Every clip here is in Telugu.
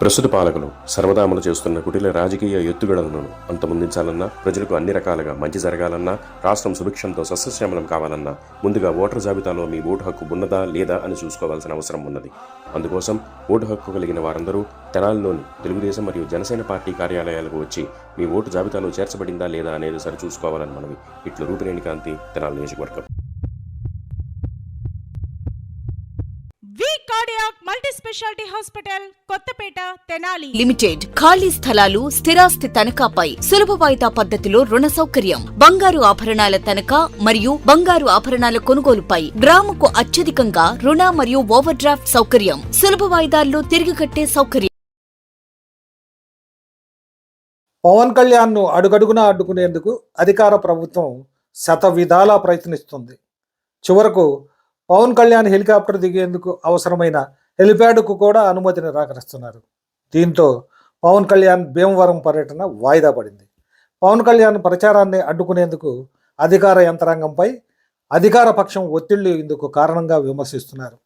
ప్రస్తుత పాలకులు సర్వదా అమలు చేస్తున్న కుటిల రాజకీయ ఎత్తుగడలను అంతమొందించాలన్నా ప్రజలకు అన్ని రకాలుగా మంచి జరగాలన్నా రాష్ట్రం సుభిక్షంతో సస్యశ్యామలం కావాలన్నా ముందుగా ఓటర్ జాబితాలో మీ ఓటు హక్కు ఉన్నదా లేదా అని చూసుకోవాల్సిన అవసరం ఉన్నది. అందుకోసం ఓటు హక్కు కలిగిన వారందరూ తెనాలిలోని తెలుగుదేశం మరియు జనసేన పార్టీ కార్యాలయాలకు వచ్చి మీ ఓటు జాబితాలో చేర్చబడిందా లేదా అనేది సరిచూసుకోవాలని మనవి. ఇట్లు రూపిరేణి కాంతి తెనాలి నియోజకవర్గం. Speciality hospital Kothapeta Tenali. Limited. ఖాళీ స్థలాలు స్థిరాస్తి తనఖాపై సులభ వాయిదా పద్ధతిలో రుణ సౌకర్యం. బంగారు ఆభరణాల తనఖా మరియు బంగారు ఆభరణాల కొనుగోలుపై గ్రాముకు అత్యధికంగా రుణ మరియు ఓవర్ డ్రాఫ్ట్ సౌకర్యం. సులభ వాయిదాల్లో తిరిగి కట్టే సౌకర్యం. పవన్ కళ్యాణ్ను అడుగడుగునా అడ్డుకునేందుకు అధికార ప్రభుత్వం శత విధాలా ప్రయత్నిస్తుంది. చివరకు పవన్ కళ్యాణ్ హెలికాప్టర్ దిగేందుకు అవసరమైన హెలిప్యాడ్కు కూడా అనుమతి నిరాకరిస్తున్నారు దీంతో పవన్ కళ్యాణ్ భీమవరం పర్యటన వాయిదా పడింది. పవన్ కళ్యాణ్ ప్రచారాన్ని అడ్డుకునేందుకు అధికార యంత్రాంగంపై అధికార పక్షం ఒత్తిళ్ళు ఇందుకు కారణంగా విమర్శిస్తున్నారు.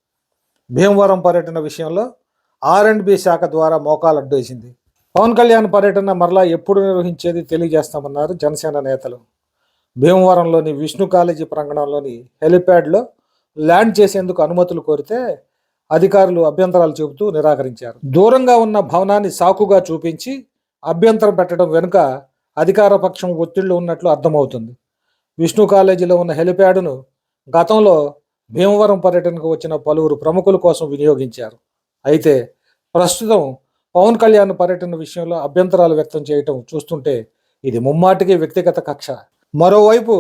భీమవరం పర్యటన విషయంలో ఆర్ అండ్ బి శాఖ ద్వారా మోకాలు అడ్డేసింది. పవన్ కళ్యాణ్ పర్యటన మరలా ఎప్పుడు నిర్వహించేది తెలియజేస్తామన్నారు జనసేన నేతలు. భీమవరంలోని విష్ణు కాలేజీ ప్రాంగణంలోని హెలిప్యాడ్లో ల్యాండ్ చేసేందుకు అనుమతులు కోరితే అధికారులు అభ్యంతరాలు చెబుతూ నిరాకరించారు. దూరంగా ఉన్న భవనాన్ని సాకుగా చూపించి అభ్యంతరం పెట్టడం వెనుక అధికార పక్షం ఒత్తిళ్ళు ఉన్నట్లు అర్థమవుతుంది. విష్ణు కాలేజీలో ఉన్న హెలిప్యాడ్ను గతంలో భీమవరం పర్యటనకు వచ్చిన పలువురు ప్రముఖుల కోసం వినియోగించారు. అయితే ప్రస్తుతం పవన్ కళ్యాణ్ పర్యటన విషయంలో అభ్యంతరాలు వ్యక్తం చేయటం చూస్తుంటే ఇది ముమ్మాటికి వ్యక్తిగత కక్ష. మరోవైపు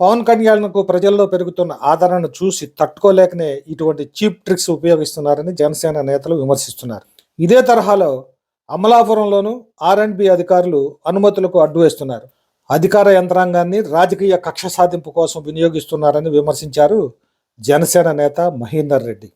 పవన్ కళ్యాణ్కు ప్రజల్లో పెరుగుతున్న ఆదరణను చూసి తట్టుకోలేకనే ఇటువంటి చీప్ ట్రిక్స్ ఉపయోగిస్తున్నారని జనసేన నేతలు విమర్శిస్తున్నారు. ఇదే తరహాలో అమలాపురంలోనూ ఆర్ అధికారులు అనుమతులకు అడ్డు వేస్తున్నారు. అధికార యంత్రాంగాన్ని రాజకీయ కక్ష సాధింపు కోసం వినియోగిస్తున్నారని విమర్శించారు జనసేన నేత మహేందర్ రెడ్డి.